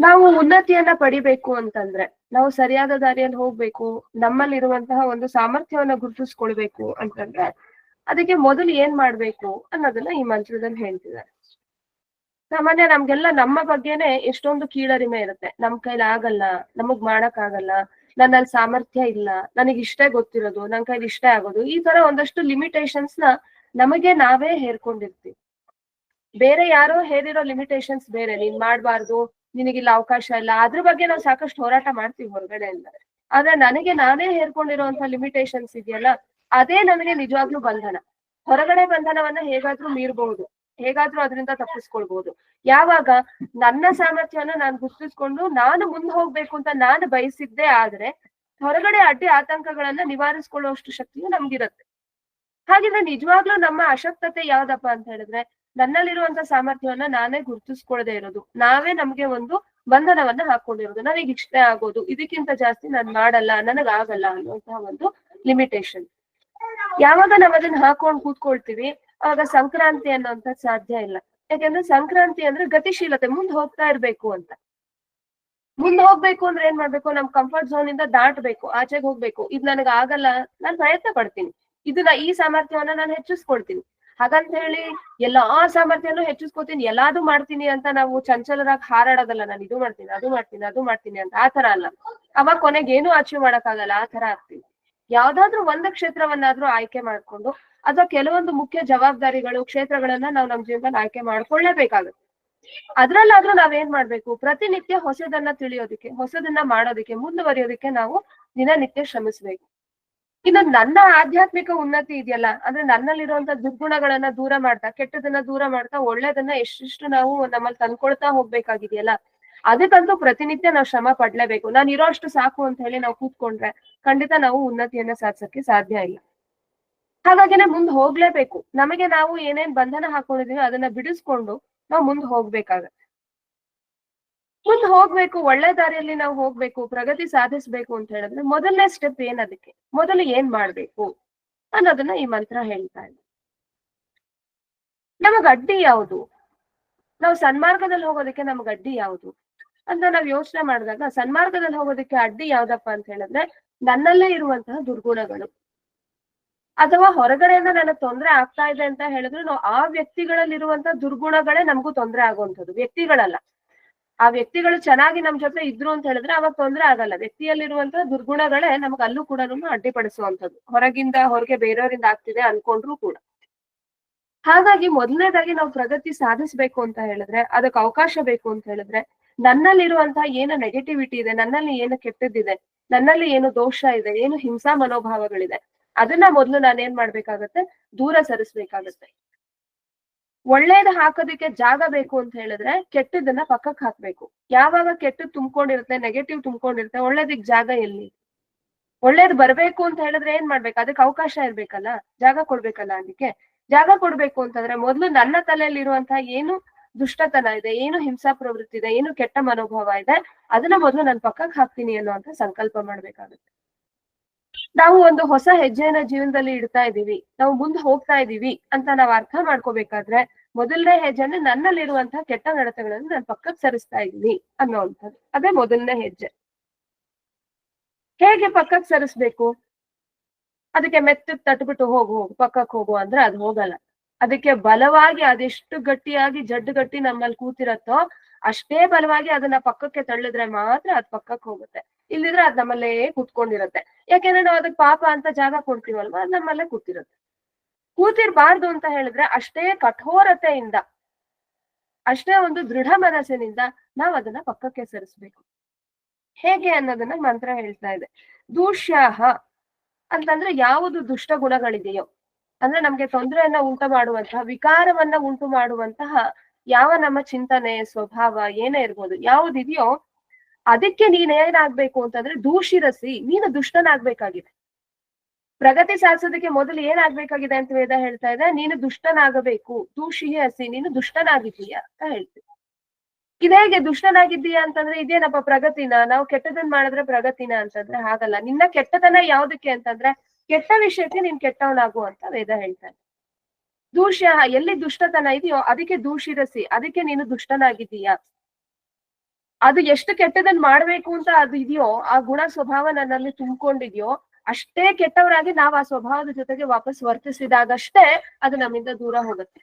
ನಾವು ಉನ್ನತಿಯನ್ನ ಪಡಿಬೇಕು ಅಂತಂದ್ರೆ, ನಾವು ಸರಿಯಾದ ದಾರಿಯಲ್ಲಿ ಹೋಗ್ಬೇಕು, ನಮ್ಮಲ್ಲಿರುವಂತಹ ಒಂದು ಸಾಮರ್ಥ್ಯವನ್ನ ಗುರುತಿಸ್ಕೊಳ್ಬೇಕು ಅಂತಂದ್ರೆ, ಅದಕ್ಕೆ ಮೊದಲು ಏನ್ ಮಾಡ್ಬೇಕು ಅನ್ನೋದನ್ನ ಈ ಮಂತ್ರದಲ್ಲಿ ಹೇಳ್ತಿದ್ದಾರೆ. ಸಾಮಾನ್ಯ ನಮ್ಗೆಲ್ಲ ನಮ್ಮ ಬಗ್ಗೆನೆ ಎಷ್ಟೊಂದು ಕೀಳರಿಮೆ ಇರುತ್ತೆ. ನಮ್ ಕೈಲಿ ಆಗಲ್ಲ, ನಮಗ್ ಮಾಡಕ್ ಆಗಲ್ಲ ನನ್ನಲ್ಲಿ ಸಾಮರ್ಥ್ಯ ಇಲ್ಲ, ನನಗೆ ಇಷ್ಟೇ ಗೊತ್ತಿರೋದು, ನನ್ ಕೈಲಿ ಇಷ್ಟೇ ಆಗೋದು, ಈ ತರ ಒಂದಷ್ಟು ಲಿಮಿಟೇಷನ್ಸ್ನ ನಮಗೆ ನಾವೇ ಹೇರ್ಕೊಂಡಿರ್ತೀವಿ ಬೇರೆ ಯಾರೋ ಹೇರಿರೋ ಲಿಮಿಟೇಷನ್ಸ್ ಬೇರೆ, ನೀನ್ ಮಾಡ್ಬಾರ್ದು ನಿನಗಿಲ್ಲ ಅವಕಾಶ ಇಲ್ಲ. ಅದ್ರ ಬಗ್ಗೆ ನಾವು ಸಾಕಷ್ಟು ಹೋರಾಟ ಮಾಡ್ತೀವಿ ಹೊರಗಡೆ ಅಂದ್ರೆ. ಆದ್ರೆ ನನಗೆ ನಾನೇ ಹೇರ್ಕೊಂಡಿರುವಂತ ಲಿಮಿಟೇಷನ್ಸ್ ಇದೆಯಲ್ಲ, ಅದೇ ನನಗೆ ನಿಜವಾಗ್ಲೂ ಬಂಧನ. ಹೊರಗಡೆ ಬಂಧನವನ್ನ ಹೇಗಾದ್ರೂ ಮೀರ್ಬಹುದು ಹೇಗಾದ್ರೂ ಅದರಿಂದ ತಪ್ಪಿಸ್ಕೊಳ್ಬಹುದು ಯಾವಾಗ ನನ್ನ ಸಾಮರ್ಥ್ಯನ ನಾನು ಗುರ್ತಿಸ್ಕೊಂಡು ನಾನು ಮುಂದೆ ಹೋಗ್ಬೇಕು ಅಂತ ನಾನು ಬಯಸಿದ್ದೆ ಆದ್ರೆ, ಹೊರಗಡೆ ಅಡ್ಡಿ ಆತಂಕಗಳನ್ನ ನಿವಾರಿಸ್ಕೊಳ್ಳುವಷ್ಟು ಶಕ್ತಿಯು ನಮ್ಗಿರತ್ತೆ. ಹಾಗಿದ್ರೆ ನಿಜವಾಗ್ಲೂ ನಮ್ಮ ಅಶಕ್ತತೆ ಯಾವ್ದಪ್ಪ ಅಂತ ಹೇಳಿದ್ರೆ ನನ್ನಲ್ಲಿರುವಂತ ಸಾಮರ್ಥ್ಯವನ್ನ ನಾನೇ ಗುರುತಿಸ್ಕೊಳ್ಳದೆ ಇರೋದು. ನಾವೇ ನಮ್ಗೆ ಒಂದು ಬಂಧನವನ್ನ ಹಾಕೊಂಡಿರೋದು. ನನಗೆ ಇಷ್ಟ ಆಗೋದು. ಇದಕ್ಕಿಂತ ಜಾಸ್ತಿ ನಾನ್ ಮಾಡಲ್ಲ. ನನಗ್ ಆಗಲ್ಲ ಅನ್ನುವಂತಹ ಒಂದು ಲಿಮಿಟೇಷನ್ ಯಾವಾಗ ನಾವ್ ಅದನ್ನ ಹಾಕೊಂಡ್ ಕೂತ್ಕೊಳ್ತೀವಿ, ಆಗ ಸಂಕ್ರಾಂತಿ ಅನ್ನೋಂತ ಸಾಧ್ಯ ಇಲ್ಲ. ಯಾಕೆಂದ್ರೆ ಸಂಕ್ರಾಂತಿ ಅಂದ್ರೆ ಗತಿಶೀಲತೆ, ಮುಂದ್ ಹೋಗ್ತಾ ಇರ್ಬೇಕು ಅಂತ. ಮುಂದ್ ಹೋಗ್ಬೇಕು ಅಂದ್ರೆ ಏನ್ ಮಾಡ್ಬೇಕು? ನಮ್ ಕಂಫರ್ಟ್ ಝೋನ್ ಇಂದ ದಾಟ್ಬೇಕು, ಆಚೆಗೆ ಹೋಗ್ಬೇಕು. ಇದ್ ನನಗ್ ಆಗಲ್ಲ ನಾನ್ ಪ್ರಯತ್ನ ಪಡ್ತೀನಿ. ಇದನ್ನ ಈ ಸಾಮರ್ಥ್ಯವನ್ನ ನಾನು ಹೆಚ್ಚಿಸ್ಕೊಳ್ತೀನಿ. ಹಾಗಂತ ಹೇಳಿ ಎಲ್ಲಾ ಸಾಮರ್ಥ್ಯನೂ ಹೆಚ್ಚಿಸ್ಕೊತೀನಿ ಎಲ್ಲಾದು ಮಾಡ್ತೀನಿ ಅಂತ ನಾವು ಚಂಚಲರಾಗಿ ಹಾರಾಡೋದಲ್ಲ, ನಾನು ಇದು ಮಾಡ್ತೀನಿ, ಅದು ಮಾಡ್ತೀನಿ ಅದು ಮಾಡ್ತೀನಿ ಅಂತ, ಆ ತರ ಅಲ್ಲ. ಅವಾಗ ಕೊನೆಗೆ ಏನು ಅಚೀವ್ ಮಾಡಕ್ಕಾಗಲ್ಲ, ಆ ತರ ಆಗ್ತೀವಿ. ಯಾವ್ದಾದ್ರು ಒಂದು ಕ್ಷೇತ್ರವನ್ನಾದ್ರೂ ಆಯ್ಕೆ ಮಾಡ್ಕೊಂಡು, ಅಥವಾ ಕೆಲವೊಂದು ಮುಖ್ಯ ಜವಾಬ್ದಾರಿಗಳು, ಕ್ಷೇತ್ರಗಳನ್ನ ನಾವು ನಮ್ ಜೀವನ ಆಯ್ಕೆ ಮಾಡ್ಕೊಳ್ಳೇಬೇಕಾಗುತ್ತೆ. ಅದ್ರಲ್ಲಾದ್ರೂ ನಾವೇನ್ ಮಾಡ್ಬೇಕು? ಪ್ರತಿನಿತ್ಯ ಹೊಸದನ್ನ ತಿಳಿಯೋದಕ್ಕೆ, ಹೊಸದನ್ನ ಮಾಡೋದಕ್ಕೆ, ಮುಂದುವರಿಯೋದಕ್ಕೆ ನಾವು ದಿನನಿತ್ಯ ಶ್ರಮಿಸ್ಬೇಕು. ಇನ್ನು ನನ್ನ ಆಧ್ಯಾತ್ಮಿಕ ಉನ್ನತಿ ಇದೆಯಲ್ಲ, ಅಂದ್ರೆ ನನ್ನಲ್ಲಿರುವಂತ ದುರ್ಗುಣಗಳನ್ನ ದೂರ ಮಾಡ್ತಾ, ಕೆಟ್ಟದನ್ನ ದೂರ ಮಾಡ್ತಾ, ಒಳ್ಳೇದನ್ನ ಎಷ್ಟಿಷ್ಟು ನಾವು ನಮ್ಮಲ್ಲಿ ತಂದ್ಕೊಳ್ತಾ ಹೋಗ್ಬೇಕಾಗಿದೆಯಲ್ಲ, ಅದಕ್ಕಂತೂ ಪ್ರತಿನಿತ್ಯ ನಾವು ಶ್ರಮ ಪಡ್ಲೇಬೇಕು. ನಾನು ಇರೋ ಅಷ್ಟು ಸಾಕು ಅಂತ ಹೇಳಿ ನಾವು ಕೂತ್ಕೊಂಡ್ರೆ ಖಂಡಿತ ನಾವು ಉನ್ನತಿಯನ್ನ ಸಾಧಿಸಕ್ಕೆ ಸಾಧ್ಯ ಇಲ್ಲ. ಹಾಗಾಗಿನೇ ಮುಂದ್ ಹೋಗ್ಲೇಬೇಕು. ನಮಗೆ ನಾವು ಏನೇನ್ ಬಂಧನ ಹಾಕೊಂಡಿದೀವಿ ಅದನ್ನ ಬಿಡಿಸ್ಕೊಂಡು ನಾವು ಮುಂದ್ ಹೋಗ್ಬೇಕಾಗತ್ತೆ. ಮುಂದ್ ಹೋಗ್ಬೇಕು, ಒಳ್ಳೆ ದಾರಿಯಲ್ಲಿ ನಾವು ಹೋಗ್ಬೇಕು, ಪ್ರಗತಿ ಸಾಧಿಸ್ಬೇಕು ಅಂತ ಹೇಳಿದ್ರೆ ಮೊದಲನೇ ಸ್ಟೆಪ್ ಏನ್ ಅದಕ್ಕೆ? ಮೊದಲು ಏನ್ ಮಾಡ್ಬೇಕು? ಅನ್ನೋದನ್ನ ಈ ಮಂತ್ರ ಹೇಳ್ತಾ ಇದೆ. ನಮಗ್ ಅಡ್ಡಿ ಯಾವುದು? ನಾವು ಸನ್ಮಾರ್ಗದಲ್ಲಿ ಹೋಗೋದಕ್ಕೆ ನಮ್ಗೆ ಅಡ್ಡಿ ಯಾವುದು? ಅಂತ ನಾವ್ ಯೋಚನೆ ಮಾಡಿದಾಗ ಸನ್ಮಾರ್ಗದಲ್ಲಿ ಹೋಗೋದಕ್ಕೆ ಅಡ್ಡಿ ಯಾವ್ದಪ್ಪ ಅಂತ ಹೇಳಿದ್ರೆ ನನ್ನಲ್ಲೇ ಇರುವಂತಹ ದುರ್ಗುಣಗಳು. ಅಥವಾ ಹೊರಗಡೆಯಿಂದ ನನಗೆ ತೊಂದರೆ ಆಗ್ತಾ ಇದೆ ಅಂತ ಹೇಳಿದ್ರೆ ನಾವು ಆ ವ್ಯಕ್ತಿಗಳಲ್ಲಿ ಇರುವಂತಹ ದುರ್ಗುಣಗಳೇ ನಮಗೂ ತೊಂದರೆ ಆಗುವಂಥದ್ದು. ವ್ಯಕ್ತಿಗಳಲ್ಲ. ಆ ವ್ಯಕ್ತಿಗಳು ಚೆನ್ನಾಗಿ ನಮ್ ಜೊತೆ ಇದ್ರು ಅಂತ ಹೇಳಿದ್ರೆ ಅವಾಗ ತೊಂದ್ರೆ ಆಗಲ್ಲ. ವ್ಯಕ್ತಿಯಲ್ಲಿರುವಂತ ದುರ್ಗುಣಗಳೇ ನಮ್ಗೆ ಅಲ್ಲೂ ಕೂಡ ಅಡ್ಡಿಪಡಿಸುವಂಥದ್ದು. ಹೊರಗಿಂದ ಹೊರಗೆ ಬೇರೆಯವರಿಂದ ಆಗ್ತಿದೆ ಅನ್ಕೊಂಡ್ರು ಕೂಡ. ಹಾಗಾಗಿ ಮೊದಲನೇದಾಗಿ ನಾವು ಪ್ರಗತಿ ಸಾಧಿಸ್ಬೇಕು ಅಂತ ಹೇಳಿದ್ರೆ, ಅದಕ್ಕೆ ಅವಕಾಶ ಬೇಕು ಅಂತ ಹೇಳಿದ್ರೆ, ನನ್ನಲ್ಲಿರುವಂತಹ ಏನು ನೆಗೆಟಿವಿಟಿ ಇದೆ, ನನ್ನಲ್ಲಿ ಏನು ಕೆಟ್ಟದ್ದಿದೆ, ನನ್ನಲ್ಲಿ ಏನು ದೋಷ ಇದೆ, ಏನು ಹಿಂಸಾ ಮನೋಭಾವಗಳಿದೆ, ಅದನ್ನ ಮೊದಲು ನಾನೇನ್ ಮಾಡ್ಬೇಕಾಗತ್ತೆ? ದೂರ ಸರಿಸ್ಬೇಕಾಗತ್ತೆ. ಒಳ್ಳೇದ್ ಹಾಕೋದಕ್ಕೆ ಜಾಗ ಬೇಕು ಅಂತ ಹೇಳಿದ್ರೆ ಕೆಟ್ಟದನ್ನ ಪಕ್ಕಕ್ ಹಾಕ್ಬೇಕು. ಯಾವಾಗ ಕೆಟ್ಟದ್ ತುಂಬ್ಕೊಂಡಿರುತ್ತೆ ನೆಗೆಟಿವ್ ತುಂಬ್ಕೊಂಡಿರುತ್ತೆ ಒಳ್ಳೇದಿಕ್ ಜಾಗ ಎಲ್ಲಿ? ಒಳ್ಳೇದ್ ಬರ್ಬೇಕು ಅಂತ ಹೇಳಿದ್ರೆ ಏನ್ ಮಾಡ್ಬೇಕು? ಅದಕ್ಕೆ ಅವಕಾಶ ಇರ್ಬೇಕಲ್ಲ? ಜಾಗ ಕೊಡ್ಬೇಕಲ್ಲ ಅದಕ್ಕೆ? ಜಾಗ ಕೊಡ್ಬೇಕು ಅಂತಂದ್ರೆ ಮೊದ್ಲು ನನ್ನ ತಲೆಯಲ್ಲಿ ಇರುವಂತಹ ಏನು ದುಷ್ಟತನ ಇದೆ, ಏನು ಹಿಂಸಾ ಪ್ರವೃತ್ತಿ ಇದೆ, ಏನು ಕೆಟ್ಟ ಮನೋಭಾವ ಇದೆ, ಅದನ್ನ ಮೊದಲು ನನ್ ಪಕ್ಕಕ್ಕೆ ಹಾಕ್ತೀನಿ ಅನ್ನುವಂತ ಸಂಕಲ್ಪ ಮಾಡ್ಬೇಕಾಗುತ್ತೆ. ನಾವು ಒಂದು ಹೊಸ ಹೆಜ್ಜೆಯನ್ನ ಜೀವನದಲ್ಲಿ ಇಡ್ತಾ ಇದೀವಿ ನಾವು ಮುಂದೆ ಹೋಗ್ತಾ ಇದೀವಿ ಅಂತ ನಾವು ಅರ್ಥ ಮಾಡ್ಕೋಬೇಕಾದ್ರೆ ಮೊದಲನೇ ಹೆಜ್ಜೆನ ನನ್ನಲ್ಲಿರುವಂತಹ ಕೆಟ್ಟ ನಡತೆಗಳನ್ನು ನಾನು ಪಕ್ಕಕ್ಕೆ ಸರಿಸ್ತಾ ಇದೀನಿ ಅನ್ನೋವಂಥದ್ದು. ಅದೇ ಮೊದಲನೇ ಹೆಜ್ಜೆ. ಹೇಗೆ ಪಕ್ಕಕ್ಕೆ ಸರಿಸ್ಬೇಕು? ಅದಕ್ಕೆ ಮೆತ್ತಗ್ ತಟ್ಬಿಟ್ಟು ಹೋಗು ಹೋಗು ಪಕ್ಕಕ್ಕೆ ಹೋಗು ಅಂದ್ರೆ ಅದು ಹೋಗಲ್ಲ. ಅದಕ್ಕೆ ಬಲವಾಗಿ ಅದೆಷ್ಟು ಗಟ್ಟಿಯಾಗಿ ಜಡ್ಡು ಗಟ್ಟಿ ನಮ್ಮಲ್ಲಿ ಕೂತಿರತ್ತೋ ಅಷ್ಟೇ ಬಲವಾಗಿ ಅದನ್ನ ಪಕ್ಕಕ್ಕೆ ತಳ್ಳಿದ್ರೆ ಮಾತ್ರ ಅದ್ ಪಕ್ಕಕ್ಕೆ ಹೋಗುತ್ತೆ. ಇಲ್ಲಿದ್ರೆ ಅದ್ ನಮ್ಮಲ್ಲೇ ಕೂತ್ಕೊಂಡಿರತ್ತೆ. ಯಾಕೆಂದ್ರೆ ನಾವು ಅದಕ್ಕೆ ಪಾಪ ಅಂತ ಜಾಗ ಕೊಡ್ತೀವಲ್ವಾ, ಅದ್ ನಮ್ಮಲ್ಲೇ ಕೂತಿರುತ್ತೆ. ಕೂತಿರ್ಬಾರ್ದು ಅಂತ ಹೇಳಿದ್ರೆ ಅಷ್ಟೇ ಕಠೋರತೆಯಿಂದ, ಅಷ್ಟೇ ಒಂದು ದೃಢ ಮನಸ್ಸಿನಿಂದ ನಾವ್ ಅದನ್ನ ಪಕ್ಕಕ್ಕೆ ಸರಿಸ್ಬೇಕು. ಹೇಗೆ ಅನ್ನೋದನ್ನ ಮಂತ್ರ ಹೇಳ್ತಾ ಇದೆ. ದೂಷ್ಯಾಹ ಅಂತಂದ್ರೆ ಯಾವುದು ದುಷ್ಟ ಗುಣಗಳಿದೆಯೋ, ಅಂದ್ರೆ ನಮ್ಗೆ ತೊಂದರೆಯನ್ನ ಉಂಟು ಮಾಡುವಂತಹ, ವಿಕಾರವನ್ನ ಉಂಟು ಮಾಡುವಂತಹ ಯಾವ ನಮ್ಮ ಚಿಂತನೆ, ಸ್ವಭಾವ ಏನೇ ಇರ್ಬೋದು, ಯಾವುದಿದೆಯೋ ಅದಕ್ಕೆ ನೀನ್ ಏನಾಗ್ಬೇಕು ಅಂತಂದ್ರೆ ದೂಷಿರಸಿ, ನೀನು ದುಷ್ಟನಾಗ್ಬೇಕಾಗಿದೆ. ಪ್ರಗತಿ ಸಾಧಿಸೋದಕ್ಕೆ ಮೊದಲು ಏನಾಗ್ಬೇಕಾಗಿದೆ ಅಂತ ವೇದ ಹೇಳ್ತಾ ಇದೆ, ನೀನು ದುಷ್ಟನಾಗಬೇಕು ದೂಷಿಯಸಿ ನೀನು ದುಷ್ಟನಾಗಿದ್ದೀಯ ಅಂತ ಹೇಳ್ತೀವಿ. ಹೇಗೆ ದುಷ್ಟನಾಗಿದ್ದೀಯಾ ಅಂತಂದ್ರೆ, ಇದೇನಪ್ಪ ಪ್ರಗತಿನ? ನಾವು ಕೆಟ್ಟದನ್ ಮಾಡಿದ್ರೆ ಪ್ರಗತಿನ ಅಂತಂದ್ರೆ ಹಾಗಲ್ಲ. ನಿನ್ನ ಕೆಟ್ಟತನ ಯಾವ್ದಕ್ಕೆ ಅಂತಂದ್ರೆ, ಕೆಟ್ಟ ವಿಷಯಕ್ಕೆ ನೀನ್ ಕೆಟ್ಟವನಾಗು ಅಂತ ವೇದ ಹೇಳ್ತಾರೆ ದೂಷ್ಯ, ಎಲ್ಲಿ ದುಷ್ಟತನ ಇದೆಯೋ ಅದಕ್ಕೆ ದೂಷಿರಸಿ, ಅದಕ್ಕೆ ನೀನು ದುಷ್ಟನಾಗಿದ್ದೀಯಾ. ಅದು ಎಷ್ಟು ಕೆಟ್ಟದನ್ ಮಾಡ್ಬೇಕು ಅಂತ ಅದು ಇದೆಯೋ, ಆ ಗುಣ ಸ್ವಭಾವ ನನ್ನಲ್ಲಿ ತುಂಬಿಕೊಂಡಿದ್ಯೋ, ಅಷ್ಟೇ ಕೆಟ್ಟವರಾಗಿ ನಾವು ಆ ಸ್ವಭಾವದ ಜೊತೆಗೆ ವಾಪಸ್ ವರ್ತಿಸಿದಾಗಷ್ಟೇ ಅದು ನಮ್ಮಿಂದ ದೂರ ಹೋಗುತ್ತೆ.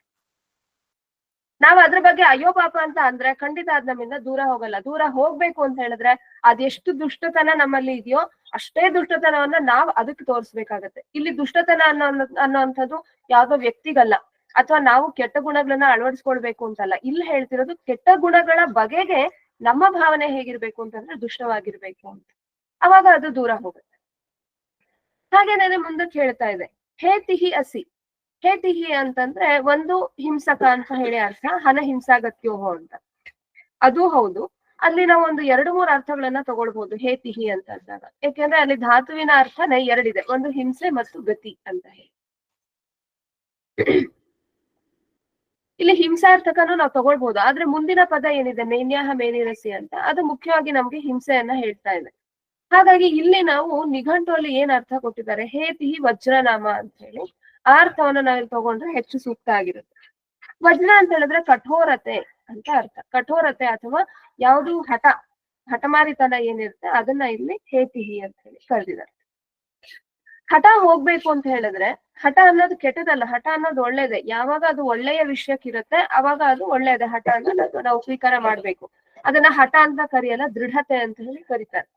ನಾವ್ ಅದ್ರ ಬಗ್ಗೆ ಅಯ್ಯೋ ಪಾಪ ಅಂತ ಅಂದ್ರೆ ಖಂಡಿತ ಅದ್ ನಮ್ಮಿಂದ ದೂರ ಹೋಗಲ್ಲ. ದೂರ ಹೋಗ್ಬೇಕು ಅಂತ ಹೇಳಿದ್ರೆ ಅದೆಷ್ಟು ದುಷ್ಟತನ ನಮ್ಮಲ್ಲಿ ಇದೆಯೋ, ಅಷ್ಟೇ ದುಷ್ಟತನವನ್ನ ನಾವ್ ಅದಕ್ಕೆ ತೋರಿಸ್ಬೇಕಾಗತ್ತೆ. ಇಲ್ಲಿ ದುಷ್ಟತನ ಅನ್ನೋ ಅನ್ನೋಂಥದ್ದು ಯಾವ್ದೋ ವ್ಯಕ್ತಿಗಲ್ಲ. ಅಥವಾ ನಾವು ಕೆಟ್ಟ ಗುಣಗಳನ್ನ ಅಳವಡಿಸ್ಕೊಳ್ಬೇಕು ಅಂತಲ್ಲ. ಇಲ್ಲಿ ಹೇಳ್ತಿರೋದು ಕೆಟ್ಟ ಗುಣಗಳ ಬಗೆಗೆ ನಮ್ಮ ಭಾವನೆ ಹೇಗಿರ್ಬೇಕು ಅಂತಂದ್ರೆ ದುಷ್ಟವಾಗಿರ್ಬೇಕು ಅಂತ. ಅವಾಗ ಅದು ದೂರ ಹೋಗುತ್ತೆ. ಹಾಗೆ ನಾನು ಮುಂದಕ್ಕೆ ಹೇಳ್ತಾ ಇದೆ ಹೇ ತಿಹಿ ಅಸಿ ಹೇ ತಿಹಿ ಅಂತಂದ್ರೆ ಒಂದು ಹಿಂಸಕ ಅಂತ ಹೇಳಿ ಅರ್ಥ, ಹನ ಹಿಂಸಾಗತ್ಯೋಹೋ ಅಂತ. ಅದು ಹೌದು. ಅಲ್ಲಿ ನಾವು ಒಂದು ಎರಡು ಮೂರು ಅರ್ಥಗಳನ್ನ ತಗೊಳ್ಬಹುದು ಹೇ ತಿಹಿ ಅಂತ ಅಂದಾಗ. ಯಾಕೆಂದ್ರೆ ಅಲ್ಲಿ ಧಾತುವಿನ ಅರ್ಥನೇ ಎರಡಿದೆ. ಒಂದು ಹಿಂಸೆ ಮತ್ತು ಗತಿ ಅಂತ ಹೇಳಿ. ಇಲ್ಲಿ ಹಿಂಸಾರ್ಥಕನು ನಾವು ತಗೊಳ್ಬಹುದು ಆದ್ರೆ ಮುಂದಿನ ಪದ ಏನಿದೆ? ಮೇನ್ಯಾಹ ಮೇನಿರಸಿ ಅಂತ. ಅದು ಮುಖ್ಯವಾಗಿ ನಮ್ಗೆ ಹಿಂಸೆಯನ್ನ ಹೇಳ್ತಾ ಇದೆ. ಹಾಗಾಗಿ ಇಲ್ಲಿ ನಾವು ನಿಘಂಟುವಲ್ಲಿ ಏನ್ ಅರ್ಥ ಕೊಟ್ಟಿದ್ದಾರೆ? ಹೇತಿಹಿ ವಜ್ರನಾಮ ಅಂತ ಹೇಳಿ ಆ ಅರ್ಥವನ್ನು ನಾವಿಲ್ಲಿ ತಗೊಂಡ್ರೆ ಹೆಚ್ಚು ಸೂಕ್ತ ಆಗಿರುತ್ತೆ. ವಜ್ರ ಅಂತ ಹೇಳಿದ್ರೆ ಕಠೋರತೆ ಅಂತ ಅರ್ಥ. ಕಠೋರತೆ ಅಥವಾ ಯಾವುದು ಹಠ, ಹಠಮಾರಿತನ ಏನಿರುತ್ತೆ ಅದನ್ನ ಇಲ್ಲಿ ಹೇತಿಹಿ ಅಂತ ಹೇಳಿ ಕರೆದಿದ್ದಾರೆ. ಹಠ ಹೋಗ್ಬೇಕು ಅಂತ ಹೇಳಿದ್ರೆ ಹಠ ಅನ್ನೋದು ಕೆಟ್ಟದಲ್ಲ ಹಠ ಅನ್ನೋದು ಒಳ್ಳೇದೆ. ಯಾವಾಗ ಅದು ಒಳ್ಳೆಯ ವಿಷಯಕ್ಕಿರುತ್ತೆ, ಅವಾಗ ಅದು ಒಳ್ಳೇದೆ ಹಠ ಅನ್ನೋದು ನಾವು ಸ್ವೀಕಾರ ಮಾಡ್ಬೇಕು. ಅದನ್ನ ಹಠ ಅಂತ ಕರೆಯಲ್ಲ, ದೃಢತೆ ಅಂತ ಹೇಳಿ ಕರೀತಾರೆ.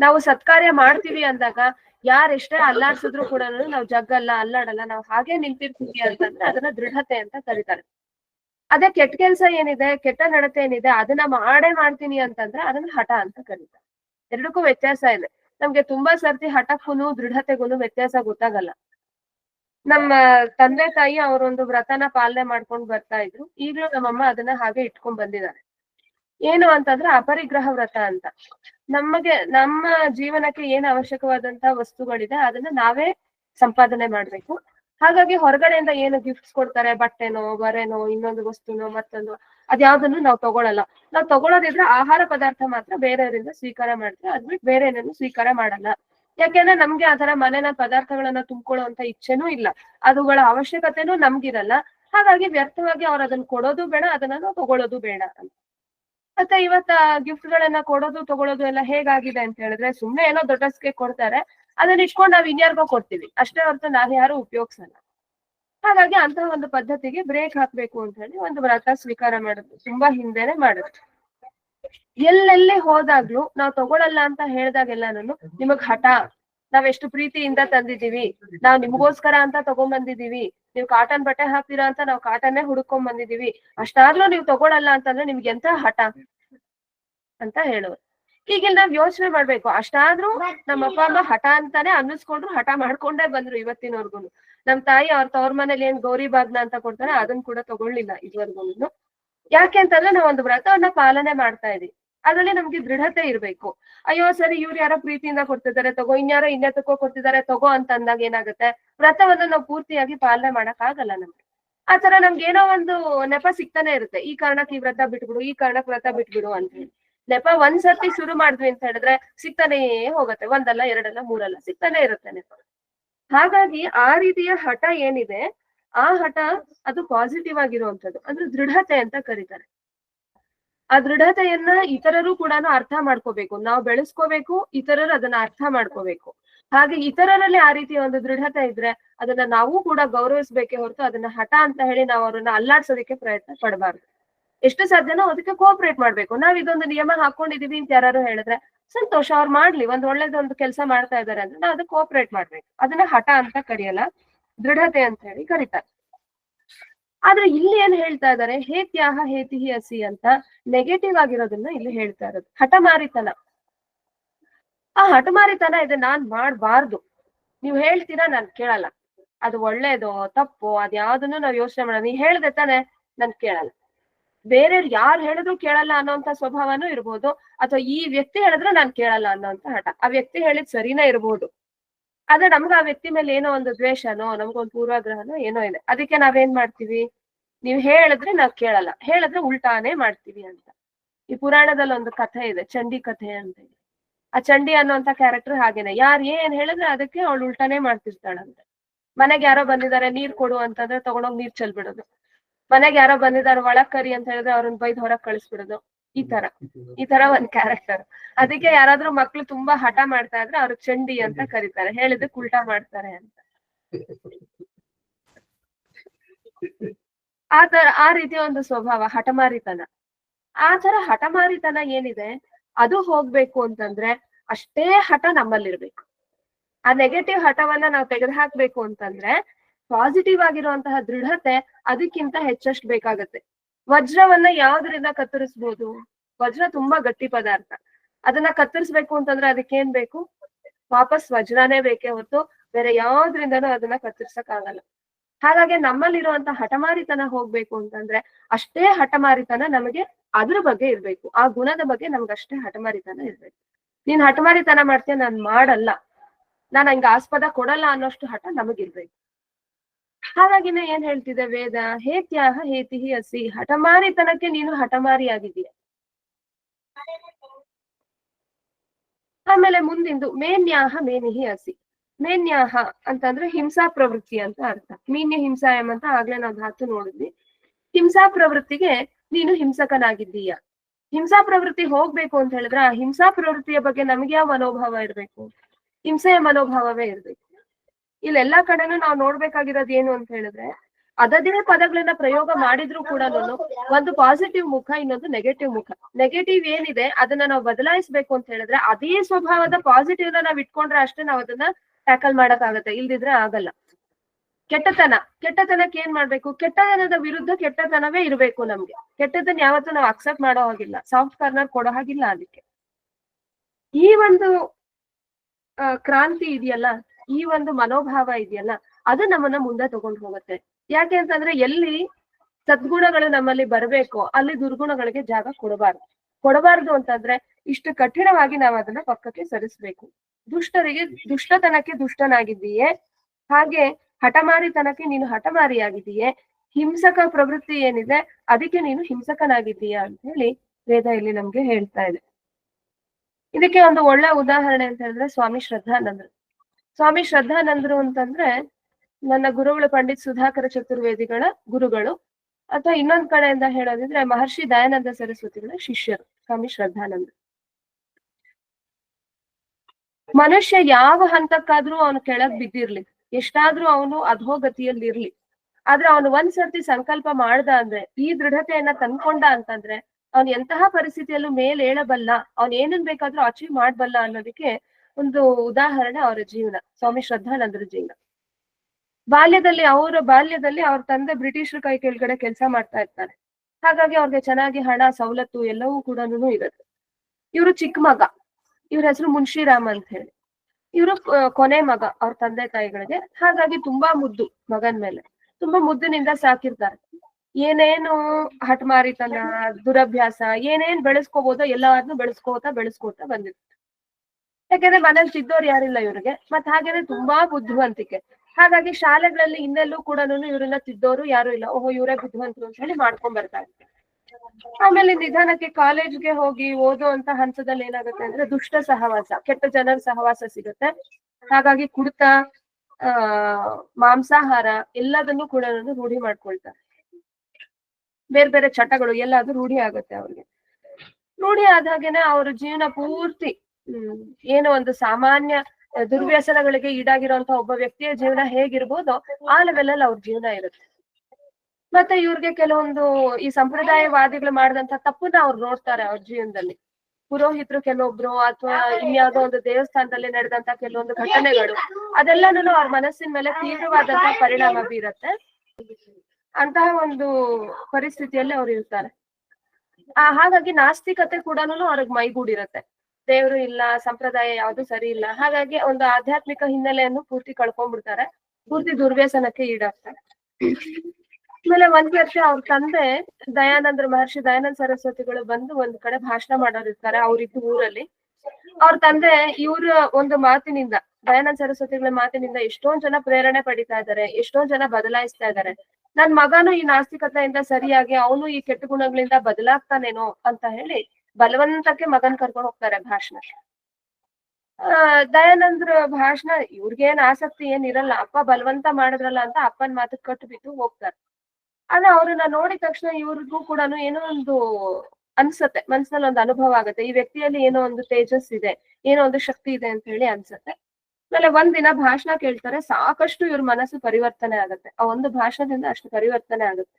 ನಾವು ಸತ್ಕಾರ್ಯ ಮಾಡ್ತೀವಿ ಅಂದಾಗ ಯಾರೆಷ್ಟೇ ಅಲ್ಲಾಡ್ಸಿದ್ರು ಕೂಡ ನಾವು ಜಗ್ಗಲ್ಲ, ಅಲ್ಲಾಡಲ್ಲ, ನಾವು ಹಾಗೆ ನಿಂತಿರ್ತೀವಿ ಅಂತಂದ್ರೆ ಅದನ್ನ ದೃಢತೆ ಅಂತ ಕರೀತಾರೆ. ಅದೇ ಕೆಟ್ಟ ಕೆಲ್ಸ ಏನಿದೆ, ಕೆಟ್ಟ ನಡತೆ ಏನಿದೆ, ಅದನ್ನ ಮಾಡೇ ಮಾಡ್ತೀನಿ ಅಂತಂದ್ರೆ ಅದನ್ನ ಹಠ ಅಂತ ಕರೀತಾರೆ. ಎರಡಕ್ಕೂ ವ್ಯತ್ಯಾಸ ಇದೆ. ನಮ್ಗೆ ತುಂಬಾ ಸರ್ತಿ ಹಠಕ್ಕೂನು ದೃಢತೆಗೂ ವ್ಯತ್ಯಾಸ ಗೊತ್ತಾಗಲ್ಲ. ನಮ್ಮ ತಂದೆ ತಾಯಿ ಅವರೊಂದು ವ್ರತನ ಪಾಲನೆ ಮಾಡ್ಕೊಂಡು ಬರ್ತಾ ಇದ್ರು. ಈಗ್ಲೂ ನಮ್ಮಮ್ಮ ಅದನ್ನ ಹಾಗೆ ಇಟ್ಕೊಂಡ್ ಬಂದಿದ್ದಾರೆ. ಏನು ಅಂತಂದ್ರೆ ಅಪರಿಗ್ರಹ ವ್ರತ ಅಂತ. ನಮಗೆ ನಮ್ಮ ಜೀವನಕ್ಕೆ ಏನ್ ಅವಶ್ಯಕವಾದಂತ ವಸ್ತುಗಳಿದೆ ಅದನ್ನ ನಾವೇ ಸಂಪಾದನೆ ಮಾಡ್ಬೇಕು. ಹಾಗಾಗಿ ಹೊರಗಡೆಯಿಂದ ಏನು ಗಿಫ್ಟ್ಸ್ ಕೊಡ್ತಾರೆ? ಬಟ್ಟೆನೋ, ಬರೆನೋ, ಇನ್ನೊಂದು ವಸ್ತುನೋ, ಮತ್ತೊಂದು ಅದ್ಯಾವ್ದನ್ನು ನಾವು ತಗೊಳಲ್ಲ. ನಾವು ತಗೊಳ್ಳೋದಿದ್ರೆ ಆಹಾರ ಪದಾರ್ಥ ಮಾತ್ರ ಬೇರೆಯವರಿಂದ ಸ್ವೀಕಾರ ಮಾಡ್ತೀವಿ ಅದ್ ಬಿಟ್ಟು ಬೇರೆ ಏನನ್ನು ಸ್ವೀಕಾರ ಮಾಡಲ್ಲ. ಯಾಕೆಂದ್ರೆ ನಮ್ಗೆ ಆತರ ಮನೆನ ಪದಾರ್ಥಗಳನ್ನ ತುಂಬ್ಕೊಳ್ಳುವಂತ ಇಚ್ಛೆನೂ ಇಲ್ಲ. ಅದುಗಳ ಅವಶ್ಯಕತೆನೂ ನಮ್ಗಿರಲ್ಲ. ಹಾಗಾಗಿ ವ್ಯರ್ಥವಾಗಿ ಅವ್ರ ಅದನ್ನ ಕೊಡೋದು ಬೇಡ, ಅದನ್ನ ನಾವು ತಗೊಳ್ಳೋದು ಬೇಡ ಅಂತ. ಮತ್ತೆ ಇವತ್ತ ಗಿಫ್ಟ್ ಗಳನ್ನ ಕೊಡೋದು ತಗೊಳ್ಳೋದು ಎಲ್ಲ ಹೇಗಾಗಿದೆ ಅಂತ ಹೇಳಿದ್ರೆ ಸುಮ್ನೆ ಏನೋ ದೊಡ್ಡಸ್ಗೆ ಕೊಡ್ತಾರೆ. ಅದನ್ನ ಇಟ್ಕೊಂಡು ನಾವ್ ಇನ್ಯಾರಿಗೋ ಕೊಡ್ತೀವಿ. ಅಷ್ಟೇ ಹೊರತು ನಾವ್ ಯಾರು ಉಪಯೋಗಿಸಲ್ಲ. ಹಾಗಾಗಿ ಅಂತ ಒಂದು ಪದ್ಧತಿಗೆ ಬ್ರೇಕ್ ಹಾಕ್ಬೇಕು ಅಂತ ಹೇಳಿ ಒಂದು ವ್ರತ ಸ್ವೀಕಾರ ಮಾಡುದು. ತುಂಬಾ ಹಿಂದೆನೆ ಮಾಡುದು. ಎಲ್ಲೆಲ್ಲಿ ಹೋದಾಗ್ಲೂ ನಾವ್ ತಗೊಳಲ್ಲ ಅಂತ ಹೇಳ್ದಾಗೆಲ್ಲಾನು ನಿಮಗ್ ಹಠ. ನಾವ್ ಎಷ್ಟು ಪ್ರೀತಿಯಿಂದ ತಂದಿದೀವಿ ನಾವ್ ನಿಮ್ಗೋಸ್ಕರ ಅಂತ ತಗೊಂಡ್ ನೀವ್ ಕಾಟನ್ ಬಟ್ಟೆ ಹಾಕ್ತೀರಾ ಅಂತ ನಾವ್ ಕಾಟನ್ನೇ ಹುಡುಕೊಂಡ್ ಬಂದಿದೀವಿ ಅಷ್ಟಾದ್ರೂ ನೀವ್ ತಗೊಳಲ್ಲ ಅಂತಂದ್ರೆ ನಿಮ್ಗೆ ಎಂತ ಹಠ? ಅಂತ ಹೇಳೋರು ಈಗಿಲ್ ನಾವ್ ಯೋಚನೆ ಮಾಡ್ಬೇಕು. ಅಷ್ಟಾದ್ರೂ ನಮ್ಮ ಅಪ್ಪ, ಅಮ್ಮ ಹಠ ಅಂತಾನೆ ಅನ್ನಿಸ್ಕೊಂಡ್ರು ಹಠ ಮಾಡ್ಕೊಂಡೇ ಬಂದ್ರು ಇವತ್ತಿನವರ್ಗುನು. ನಮ್ ತಾಯಿ ಅವ್ರ ತವ್ರ ಮನೇಲಿ ಏನ್ ಗೌರಿ ಬಾಗ್ನ ಅಂತ ಕೊಡ್ತಾರೆ ಅದನ್ನ ಕೂಡ ತಗೊಳ್ಳಿಲ್ಲ ಇದುವರೆಗೂ ಯಾಕೆ ಅಂತಂದ್ರೆ ನಾವ್ ಒಂದು ವ್ರತವನ್ನ ಪಾಲನೆ ಮಾಡ್ತಾ ಇದೀವಿ. ಅದ್ರಲ್ಲಿ ನಮ್ಗೆ ದೃಢತೆ ಇರ್ಬೇಕು. ಅಯ್ಯೋ, ಸರಿ ಇವ್ರು ಯಾರೋ ಪ್ರೀತಿಯಿಂದ ಕೊಡ್ತಿದ್ದಾರೆ, ತಗೋ, ಇನ್ಯಾರೋ ಇನ್ನೆತ್ತಕ್ಕೋ ಕೊಡ್ತಿದ್ದಾರೆ, ತಗೋ ಅಂತ ಅಂದಾಗ ಏನಾಗುತ್ತೆ? ವ್ರತವನ್ನ ನಾವು ಪೂರ್ತಿಯಾಗಿ ಪಾಲನೆ ಮಾಡಕ್ ಆಗಲ್ಲ ನಮ್ಗೆ. ಆತರ ನಮ್ಗೆ ಏನೋ ಒಂದು ನೆಪ ಸಿಗ್ತಾನೆ ಇರುತ್ತೆ. ಈ ಕಾರಣಕ್ಕೆ ಈ ವ್ರತ ಬಿಟ್ಬಿಡು, ಈ ಕಾರಣಕ್ಕೆ ವ್ರತ ಬಿಟ್ಬಿಡು ಅಂತ ಹೇಳಿ. ನೆಪ ಒಂದ್ಸರ್ತಿ ಶುರು ಮಾಡಿದ್ವಿ ಅಂತ ಹೇಳಿದ್ರೆ ಸಿಗ್ತಾನೇ ಹೋಗುತ್ತೆ. ಒಂದಲ್ಲ, ಎರಡಲ್ಲ, ಮೂರಲ್ಲ ಸಿಗ್ತಾನೆ ಇರುತ್ತೆ ನೆಪ. ಹಾಗಾಗಿ ಆ ರೀತಿಯ ಹಠ ಏನಿದೆ, ಆ ಹಠ ಅದು ಪಾಸಿಟಿವ್ ಆಗಿರುವಂತದ್ದು ಅಂದ್ರೆ ದೃಢತೆ ಅಂತ ಕರೀತಾರೆ. ಆ ದೃಢತೆಯನ್ನ ಇತರರು ಕೂಡ ಅರ್ಥ ಮಾಡ್ಕೋಬೇಕು. ನಾವು ಬೆಳೆಸ್ಕೋಬೇಕು, ಇತರರು ಅದನ್ನ ಅರ್ಥ ಮಾಡ್ಕೋಬೇಕು. ಹಾಗೆ ಇತರರಲ್ಲಿ ಆ ರೀತಿಯ ಒಂದು ದೃಢತೆ ಇದ್ರೆ ಅದನ್ನ ನಾವು ಕೂಡ ಗೌರವಿಸ್ಬೇಕೆ ಹೊರತು ಅದನ್ನ ಹಠ ಅಂತ ಹೇಳಿ ನಾವು ಅವರನ್ನ ಅಲ್ಲಾಡ್ಸೋದಕ್ಕೆ ಪ್ರಯತ್ನ ಪಡಬಾರ್ದು. ಎಷ್ಟು ಸಾಧ್ಯನೋ ಅದಕ್ಕೆ ಕೋಆಪರೇಟ್ ಮಾಡ್ಬೇಕು. ನಾವ್ ಇದೊಂದು ನಿಯಮ ಹಾಕೊಂಡಿದೀವಿ ಅಂತ ಯಾರು ಹೇಳಿದ್ರೆ ಸಂತೋಷ, ಅವ್ರು ಮಾಡ್ಲಿ, ಒಂದ್ ಒಳ್ಳೇದೊಂದು ಕೆಲಸ ಮಾಡ್ತಾ ಇದಾರೆ ಅಂದ್ರೆ ನಾವು ಅದಕ್ಕೆ ಕೋಪರೇಟ್ ಮಾಡ್ಬೇಕು. ಅದನ್ನ ಹಠ ಅಂತ ಕರೆಯಲ್ಲ, ದೃಢತೆ ಅಂತ ಹೇಳಿ ಕರೀತಾರೆ. ಆದ್ರೆ ಇಲ್ಲಿ ಏನ್ ಹೇಳ್ತಾ ಇದಾರೆ ಹೇತ್ಯಾಹ ಹೇತಿಹಿ ಹಸಿ ಅಂತ ನೆಗೆಟಿವ್ ಆಗಿರೋದನ್ನ ಇಲ್ಲಿ ಹೇಳ್ತಾ ಇರೋದು. ಹಠಮಾರಿತನ ಆ ಹಠಮಾರಿತನ ಇದೆ, ನಾನ್ ಮಾಡ್ಬಾರ್ದು. ನೀವ್ ಹೇಳ್ತೀರಾ, ನಾನ್ ಕೇಳಲ್ಲ. ಅದು ಒಳ್ಳೇದೋ, ತಪ್ಪೋ, ಅದ್ಯಾವ್ದನ್ನು ನಾವ್ ಯೋಚನೆ ಮಾಡೋಣ ನೀ ಹೇಳ್ದೆ ತಾನೆ ನಾನ್ ಕೇಳಲ್ಲ. ಬೇರೆಯವ್ರು ಯಾರು ಹೇಳಿದ್ರು ಕೇಳಲ್ಲ ಅನ್ನೋಂತ ಸ್ವಭಾವನೂ ಇರ್ಬೋದು. ಅಥವಾ ಈ ವ್ಯಕ್ತಿ ಹೇಳಿದ್ರೆ ನಾನು ಕೇಳಲ್ಲ ಅನ್ನೋಂತ ಹಠ. ಆ ವ್ಯಕ್ತಿ ಹೇಳಿದ್ ಸರಿನೇ ಇರ್ಬೋದು. ಆದ್ರೆ ನಮ್ಗ ಆ ವ್ಯಕ್ತಿ ಮೇಲೆ ಏನೋ ಒಂದು ದ್ವೇಷನೋ, ನಮ್ಗೊಂದು ಪೂರ್ವಾಗ್ರಹನೋ ಏನೋ ಇದೆ. ಅದಕ್ಕೆ ನಾವೇನ್ ಮಾಡ್ತೀವಿ? ನೀವ್ ಹೇಳಿದ್ರೆ ನಾವ್ ಕೇಳಲ್ಲ. ಹೇಳಿದ್ರೆ ಉಲ್ಟಾನೇ ಮಾಡ್ತೀವಿ ಅಂತ. ಈ ಪುರಾಣದಲ್ಲಿ ಒಂದು ಕಥೆ ಇದೆ, ಚಂಡಿ ಕಥೆ ಅಂತ ಆ ಚಂಡಿ ಅನ್ನೋಂತ ಕ್ಯಾರೆಕ್ಟರ್ ಹಾಗೇನೆ. ಯಾರ್ ಏನ್ ಹೇಳಿದ್ರೆ ಅದಕ್ಕೆ ಅವಳು ಉಲ್ಟಾನೇ ಮಾಡ್ತಿರ್ತಾಳಂತೆ. ಮನೆಗೆ ಯಾರೋ ಬಂದಿದ್ದಾರೆ, ನೀರ್ ಕೊಡು ಅಂತಂದ್ರೆ ತಗೊಂಡೋಗಿ ನೀರ್ ಚೆಲ್ಬಿಡೋದು. ಮನೆಗೆ ಯಾರೋ ಬಂದಿದ್ದಾರೆ ಒಳಗ್ ಕರಿ ಅಂತ ಹೇಳಿದ್ರೆ ಅವ್ರನ್ನ ಬೈದ್ ಹೊರಗ್ ಕಳಿಸ್ಬಿಡೋದು. ಈ ತರ. ಈ ತರ ಒಂದ್ ಕ್ಯಾರೆಕ್ಟರ್ ಅದಕ್ಕೆ ಯಾರಾದ್ರೂ ಮಕ್ಳು ತುಂಬಾ ಹಠ ಮಾಡ್ತಾ ಇದ್ರೆ ಅವ್ರ ಚಂಡಿ ಅಂತ ಕರೀತಾರೆ. ಹೇಳಿದ್ರೆ ಉಲ್ಟಾ ಮಾಡ್ತಾರೆ ಅಂತ. ಆ ತರ ಆ ರೀತಿಯ ಒಂದು ಸ್ವಭಾವ ಹಠಮಾರಿತನ. ಆ ತರ ಹಠಮಾರಿತನ ಏನಿದೆ? ಅದು ಹೋಗ್ಬೇಕು ಅಂತಂದ್ರೆ ಅಷ್ಟೇ ಹಠ ನಮ್ಮಲ್ಲಿರ್ಬೇಕು. ಆ ನೆಗೆಟಿವ್ ಹಠವನ್ನ ನಾವು ತೆಗೆದು ಹಾಕ್ಬೇಕು ಅಂತಂದ್ರೆ ಪಾಸಿಟಿವ್ ಆಗಿರುವಂತಹ ದೃಢತೆ ಅದಕ್ಕಿಂತ ಹೆಚ್ಚಷ್ಟು ಬೇಕಾಗತ್ತೆ. ವಜ್ರವನ್ನ ಯಾವ್ದ್ರಿಂದ ಕತ್ತರಿಸ್ಬೋದು? ವಜ್ರ ತುಂಬಾ ಗಟ್ಟಿ ಪದಾರ್ಥ. ಅದನ್ನ ಕತ್ತರಿಸ್ಬೇಕು ಅಂತಂದ್ರೆ ಅದಕ್ಕೇನ್ ಬೇಕು? ವಾಪಸ್ ವಜ್ರನೇ ಬೇಕೇ ಹೊತ್ತು ಬೇರೆ ಯಾವ್ದ್ರಿಂದನೂ ಅದನ್ನ ಕತ್ತರಿಸಕ್ ಆಗಲ್ಲ ಹಾಗಾಗಿ ನಮ್ಮಲ್ಲಿರುವಂತ ಹಠಮಾರಿತನ ಹೋಗ್ಬೇಕು ಅಂತಂದ್ರೆ ಅಷ್ಟೇ ಹಠಮಾರಿತನ ನಮಗೆ ಅದ್ರ ಬಗ್ಗೆ ಇರ್ಬೇಕು. ಆ ಗುಣದ ಬಗ್ಗೆ ನಮ್ಗೆ ಅಷ್ಟೇ ಹಠಮಾರಿತನ ಇರ್ಬೇಕು. ನೀನ್ ಹಠಮಾರಿತನ ಮಾಡ್ತೀಯ, ನಾನ್ ಮಾಡಲ್ಲ. ನಾನ್ ಹಂಗ ಆಸ್ಪದ ಕೊಡಲ್ಲ ಅನ್ನೋಷ್ಟು ಹಠ ನಮಗಿರ್ಬೇಕು. ಹಾಗಾಗಿನೇ ಏನ್ ಹೇಳ್ತಿದೆ ವೇದ? ಹೇತ್ಯಾಹ ಹೇತಿಹಿ ಅಸಿ ಹಠಮಾರಿತನಕ್ಕೆ ನೀನು ಹಠಮಾರಿ ಆಗಿದೀಯ ಆಮೇಲೆ ಮುಂದಿಂದು ಮೇನ್ಯಾಹ ಮೇನಿಹಿ ಅಸಿ ಮೇನ್ಯಾಹ ಅಂತಂದ್ರೆ ಹಿಂಸಾ ಪ್ರವೃತ್ತಿ ಅಂತ ಅರ್ಥ. ಮೀನ್ಯ ಹಿಂಸಾಯಂ ಅಂತ ಆಗ್ಲೇ ನಾವು ಧಾತು ನೋಡಿದ್ವಿ. ಹಿಂಸಾ ಪ್ರವೃತ್ತಿಗೆ ನೀನು ಹಿಂಸಕನಾಗಿದ್ದೀಯ. ಹಿಂಸಾ ಪ್ರವೃತ್ತಿ ಹೋಗ್ಬೇಕು ಅಂತ ಹೇಳಿದ್ರೆ ಆ ಹಿಂಸಾ ಪ್ರವೃತ್ತಿಯ ಬಗ್ಗೆ ನಮ್ಗೆ ಯಾವ ಮನೋಭಾವ ಇರ್ಬೇಕು? ಹಿಂಸೆಯ ಮನೋಭಾವವೇ ಇರ್ಬೇಕು. ಇಲ್ಲೆಲ್ಲಾ ಕಡೆನೂ ನಾವು ನೋಡ್ಬೇಕಾಗಿರೋದ್ ಏನು ಅಂತ ಹೇಳಿದ್ರೆ, ಅದದೇ ಪದಗಳನ್ನ ಪ್ರಯೋಗ ಮಾಡಿದ್ರು ಕೂಡ ಒಂದು ಪಾಸಿಟಿವ್ ಮುಖ, ಇನ್ನೊಂದು ನೆಗೆಟಿವ್ ಮುಖ. ನೆಗೆಟಿವ್ ಏನಿದೆ, ಅದನ್ನ ನಾವು ಬದಲಾಯಿಸ್ಬೇಕು ಅಂತ ಹೇಳಿದ್ರೆ, ಅದೇ ಸ್ವಭಾವದ ಪಾಸಿಟಿವ್ನ ನಾವ್ ಇಟ್ಕೊಂಡ್ರೆ ಅಷ್ಟೇ ನಾವ್ ಅದನ್ನ ಟ್ಯಾಕಲ್ ಮಾಡಕ್ ಆಗತ್ತೆ ಇಲ್ದಿದ್ರೆ ಆಗಲ್ಲ. ಕೆಟ್ಟತನ, ಕೆಟ್ಟತನಕ್ಕೆ ಏನ್ ಮಾಡ್ಬೇಕು? ಕೆಟ್ಟತನದ ವಿರುದ್ಧ ಕೆಟ್ಟತನವೇ ಇರಬೇಕು ನಮ್ಗೆ. ಕೆಟ್ಟದನ್ನ ಯಾವತ್ತೂ ನಾವು ಅಕ್ಸೆಪ್ಟ್ ಮಾಡೋ ಹಾಗಿಲ್ಲ. ಸಾಫ್ಟ್ ಕಾರ್ನರ್ ಕೊಡೋ ಹಾಗಿಲ್ಲ ಅದಕ್ಕೆ. ಈ ಒಂದು ಕ್ರಾಂತಿ ಇದೆಯಲ್ಲ ಈ ಒಂದು ಮನೋಭಾವ ಇದೆಯಲ್ಲ, ಅದು ನಮ್ಮನ್ನ ಮುಂದೆ ತಗೊಂಡು ಹೋಗುತ್ತೆ. ಯಾಕೆ ಅಂತಂದ್ರೆ ಎಲ್ಲಿ ಸದ್ಗುಣಗಳು ನಮ್ಮಲ್ಲಿ ಬರ್ಬೇಕೋ ಅಲ್ಲಿ ದುರ್ಗುಣಗಳಿಗೆ ಜಾಗ ಕೊಡಬಾರ್ದು. ಕೊಡಬಾರ್ದು ಅಂತಂದ್ರೆ ಇಷ್ಟು ಕಠಿಣವಾಗಿ ನಾವು ಅದನ್ನ ಪಕ್ಕಕ್ಕೆ ಸರಿಸ್ಬೇಕು. ದುಷ್ಟರಿಗೆ, ದುಷ್ಟತನಕ್ಕೆ ದುಷ್ಟನಾಗಿದ್ದೀಯೇ, ಹಾಗೆ ಹಠಮಾರಿತನಕ್ಕೆ ನೀನು ಹಠಮಾರಿಯಾಗಿದ್ದೀಯೇ, ಹಿಂಸಕ ಪ್ರವೃತ್ತಿ ಏನಿದೆ ಅದಕ್ಕೆ ನೀನು ಹಿಂಸಕನಾಗಿದ್ದೀಯಾ ಅಂತ ಹೇಳಿ ವೇದ ಇಲ್ಲಿ ನಮ್ಗೆ ಹೇಳ್ತಾ ಇದೆ. ಇದಕ್ಕೆ ಒಂದು ಒಳ್ಳೆ ಉದಾಹರಣೆ ಅಂತ ಹೇಳಿದ್ರೆ ಸ್ವಾಮಿ ಶ್ರದ್ಧಾನಂದರು. ಸ್ವಾಮಿ ಶ್ರದ್ಧಾನಂದರು ಅಂತಂದ್ರೆ ನನ್ನ ಗುರುಗಳು ಪಂಡಿತ್ ಸುಧಾಕರ ಚತುರ್ವೇದಿಗಳ ಗುರುಗಳು. ಅಥವಾ ಇನ್ನೊಂದ್ ಕಡೆಯಿಂದ ಹೇಳೋದಿದ್ರೆ ಮಹರ್ಷಿ ದಯಾನಂದ ಸರಸ್ವತಿಗಳ ಶಿಷ್ಯರು, ಸ್ವಾಮಿ ಶ್ರದ್ಧಾನಂದ ಮನುಷ್ಯ ಯಾವ ಹಂತಕ್ಕಾದ್ರೂ ಅವನು ಕೆಳಗ್ ಬಿದ್ದಿರ್ಲಿ, ಎಷ್ಟಾದ್ರೂ ಅವನು ಅಧೋಗತಿಯಲ್ಲಿ ಇರ್ಲಿ ಆದ್ರೆ ಅವನು ಒಂದ್ಸರ್ತಿ ಸಂಕಲ್ಪ ಮಾಡ್ದ ಅಂದ್ರೆ, ಈ ದೃಢತೆಯನ್ನ ತಂದ್ಕೊಂಡ ಅಂತಂದ್ರೆ, ಅವನ್ ಎಂತಹ ಪರಿಸ್ಥಿತಿಯಲ್ಲೂ ಮೇಲೇಳಬಲ್ಲ ಅವನ್ ಏನನ್ ಬೇಕಾದ್ರೂ ಅಚೀವ್ ಮಾಡ್ಬಲ್ಲ ಅನ್ನೋದಕ್ಕೆ ಒಂದು ಉದಾಹರಣೆ ಅವರ ಜೀವನ, ಸ್ವಾಮಿ ಶ್ರದ್ಧಾನಂದರ ಜೀವನ. ಬಾಲ್ಯದಲ್ಲಿ ಅವರ ಬಾಲ್ಯದಲ್ಲಿ ಅವ್ರ ತಂದೆ ಬ್ರಿಟಿಷರ ಕೈ ಕೆಳಗಡೆ ಕೆಲಸ ಮಾಡ್ತಾ ಇರ್ತಾರೆ. ಹಾಗಾಗಿ ಅವ್ರಿಗೆ ಚೆನ್ನಾಗಿ ಹಣ, ಸವಲತ್ತು ಎಲ್ಲವೂ ಕೂಡ ಇರುತ್ತೆ. ಇವರು ಚಿಕ್ಕ ಮಗ, ಇವ್ರ ಹೆಸರು ಮುನ್ಶಿರಾಮ್ ಅಂತ ಹೇಳಿ. ಇವರು ಕೊನೆ ಮಗ ಅವ್ರ ತಂದೆ ತಾಯಿಗಳಿಗೆ. ಹಾಗಾಗಿ ತುಂಬಾ ಮುದ್ದು ಮಗನ್ ಮೇಲೆ. ತುಂಬಾ ಮುದ್ದಿನಿಂದ ಸಾಕಿರ್ತಾರೆ. ಏನೇನು ಹಠಮಾರಿತನ, ದುರಭ್ಯಾಸ, ಏನೇನ್ ಬೆಳೆಸ್ಕೋಬಹುದು ಎಲ್ಲಾದ್ನು ಬೆಳೆಸ್ಕೋತಾ ಬೆಳೆಸ್ಕೋತಾ ಬಂದಿರ್ತಾರೆ. ಯಾಕಂದ್ರೆ ಮನೇಲಿ ತಿದ್ದೋರು ಯಾರಿಲ್ಲ ಇವ್ರಿಗೆ. ಮತ್ತೆ ಹಾಗೇನೆ ತುಂಬಾ ಬುದ್ಧಿವಂತಿಕೆ. ಹಾಗಾಗಿ ಶಾಲೆಗಳಲ್ಲಿ ಇನ್ನೆಲ್ಲೂ ಕೂಡ ಇವ್ರನ್ನ ತಿದ್ದೋರು ಯಾರು ಇಲ್ಲ. ಓಹೋ, ಇವರೇ ಬುದ್ಧಿವಂತರು ಅಂತ ಹೇಳಿ ಮಾಡ್ಕೊಂಡ್ ಬರ್ತಾರೆ ಆಮೇಲೆ ನಿಧಾನಕ್ಕೆ ಕಾಲೇಜ್ಗೆ ಹೋಗಿ ಓದೋ ಅಂತ ಹಂತದಲ್ಲಿ ಏನಾಗುತ್ತೆ ಅಂದ್ರೆ ದುಷ್ಟ ಸಹವಾಸ, ಕೆಟ್ಟ ಜನರ ಸಹವಾಸ ಸಿಗುತ್ತೆ. ಹಾಗಾಗಿ ಕುಡಿತ, ಆ, ಮಾಂಸಾಹಾರ ಎಲ್ಲದನ್ನು ಕೂಡ ರೂಢಿ ಮಾಡ್ಕೊಳ್ತಾರೆ. ಬೇರೆ ಬೇರೆ ಚಟಗಳು ಎಲ್ಲಾದ್ರೂ ರೂಢಿ ಆಗುತ್ತೆ ಅವ್ರಿಗೆ. ರೂಢಿ ಆದಾಗೇನೆ ಅವ್ರ ಜೀವನ ಪೂರ್ತಿ ಏನೋ ಒಂದು ಸಾಮಾನ್ಯ ದುರ್ವ್ಯಸನಗಳಿಗೆ ಈಡಾಗಿರುವಂತಹ ಒಬ್ಬ ವ್ಯಕ್ತಿಯ ಜೀವನ ಹೇಗಿರ್ಬೋದು, ಆ ಲೆವೆಲ್ ಅಲ್ಲಿ ಅವ್ರ ಜೀವನ ಇರುತ್ತೆ. ಮತ್ತೆ ಇವ್ರಿಗೆ ಕೆಲವೊಂದು ಈ ಸಂಪ್ರದಾಯವಾದಿಗಳು ಮಾಡಿದಂತ ತಪ್ಪನ್ನ ಅವ್ರು ನೋಡ್ತಾರೆ ಅವ್ರ ಜೀವನದಲ್ಲಿ. ಪುರೋಹಿತರು ಕೆಲವೊಬ್ರು ಅಥವಾ ಇನ್ಯಾವುದೋ ಒಂದು ದೇವಸ್ಥಾನದಲ್ಲಿ ನಡೆದಂತ ಕೆಲವೊಂದು ಘಟನೆಗಳು, ಅದೆಲ್ಲಾನು ಅವ್ರ ಮನಸ್ಸಿನ ಮೇಲೆ ತೀವ್ರವಾದಂತಹ ಪರಿಣಾಮ ಬೀರತ್ತೆ. ಅಂತಹ ಒಂದು ಪರಿಸ್ಥಿತಿಯಲ್ಲಿ ಅವ್ರು ಇರ್ತಾರೆ. ಆ, ಹಾಗಾಗಿ ನಾಸ್ತಿಕತೆ ಕೂಡ ಅವ್ರಿಗೆ ಮೈಗೂಡಿರತ್ತೆ. ದೇವ್ರು ಇಲ್ಲ, ಸಂಪ್ರದಾಯ ಯಾವ್ದು ಸರಿ ಇಲ್ಲ. ಹಾಗಾಗಿ ಒಂದು ಆಧ್ಯಾತ್ಮಿಕ ಹಿನ್ನೆಲೆಯನ್ನು ಪೂರ್ತಿ ಕಳ್ಕೊಂಡ್ಬಿಡ್ತಾರೆ. ಪೂರ್ತಿ ದುರ್ವ್ಯಸನಕ್ಕೆ ಈಡಾಗ್ತಾರೆ. ಆಮೇಲೆ ಒಂದ್ ವರ್ಷ ಅವ್ರ ತಂದೆ ದಯಾನಂದ ಮಹರ್ಷಿ, ದಯಾನಂದ ಸರಸ್ವತಿಗಳು ಬಂದು ಒಂದ್ ಕಡೆ ಭಾಷಣ ಮಾಡೋರಿರ್ತಾರೆ ಅವ್ರಿದ್ದು ಊರಲ್ಲಿ. ಅವ್ರ ತಂದೆ ಇವ್ರ ಒಂದು ಮಾತಿನಿಂದ, ದಯಾನಂದ ಸರಸ್ವತಿಗಳ ಮಾತಿನಿಂದ ಎಷ್ಟೊಂದ್ ಜನ ಪ್ರೇರಣೆ ಪಡಿತಾ ಇದ್ದಾರೆ ಎಷ್ಟೊಂದ್ ಜನ ಬದಲಾಯಿಸ್ತಾ ಇದಾರೆ. ನನ್ ಮಗನು ಈ ನಾಸ್ತಿಕತೆಯಿಂದ ಸರಿಯಾಗಿ, ಅವನು ಈ ಕೆಟ್ಟ ಗುಣಗಳಿಂದ ಬದಲಾಗ್ತಾನೇನೋ ಅಂತ ಹೇಳಿ ಬಲವಂತಕ್ಕೆ ಮಗನ್ ಕರ್ಕೊಂಡು ಹೋಗ್ತಾರೆ ಭಾಷಣ ಆ, ದಯಾನಂದ್ರ ಭಾಷಣ, ಇವ್ರಿಗೇನ್ ಆಸಕ್ತಿ ಏನ್ ಇರಲ್ಲ ಅಪ್ಪ ಬಲವಂತ ಮಾಡಿದ್ರಲ್ಲ ಅಂತ ಅಪ್ಪನ್ ಮಾತು ಕಟ್ಟು ಬಿದ್ದು ಹೋಗ್ತಾರೆ. ಆದ್ರೆ ಅವ್ರನ್ನ ನೋಡಿದ ತಕ್ಷಣ ಇವ್ರಿಗೂ ಕೂಡ ಏನೋ ಒಂದು ಅನ್ಸತ್ತೆ ಮನ್ಸಲ್ಲಿ ಒಂದು ಅನುಭವ ಆಗುತ್ತೆ. ಈ ವ್ಯಕ್ತಿಯಲ್ಲಿ ಏನೋ ಒಂದು ತೇಜಸ್ ಇದೆ, ಏನೋ ಒಂದು ಶಕ್ತಿ ಇದೆ ಅಂತ ಹೇಳಿ ಅನ್ಸತ್ತೆ. ಆಮೇಲೆ ಒಂದಿನ ಭಾಷಣ ಕೇಳ್ತಾರೆ, ಸಾಕಷ್ಟು ಇವ್ರ ಮನಸ್ಸು ಪರಿವರ್ತನೆ ಆಗುತ್ತೆ. ಆ ಒಂದು ಭಾಷಣದಿಂದ ಅಷ್ಟು ಪರಿವರ್ತನೆ ಆಗುತ್ತೆ.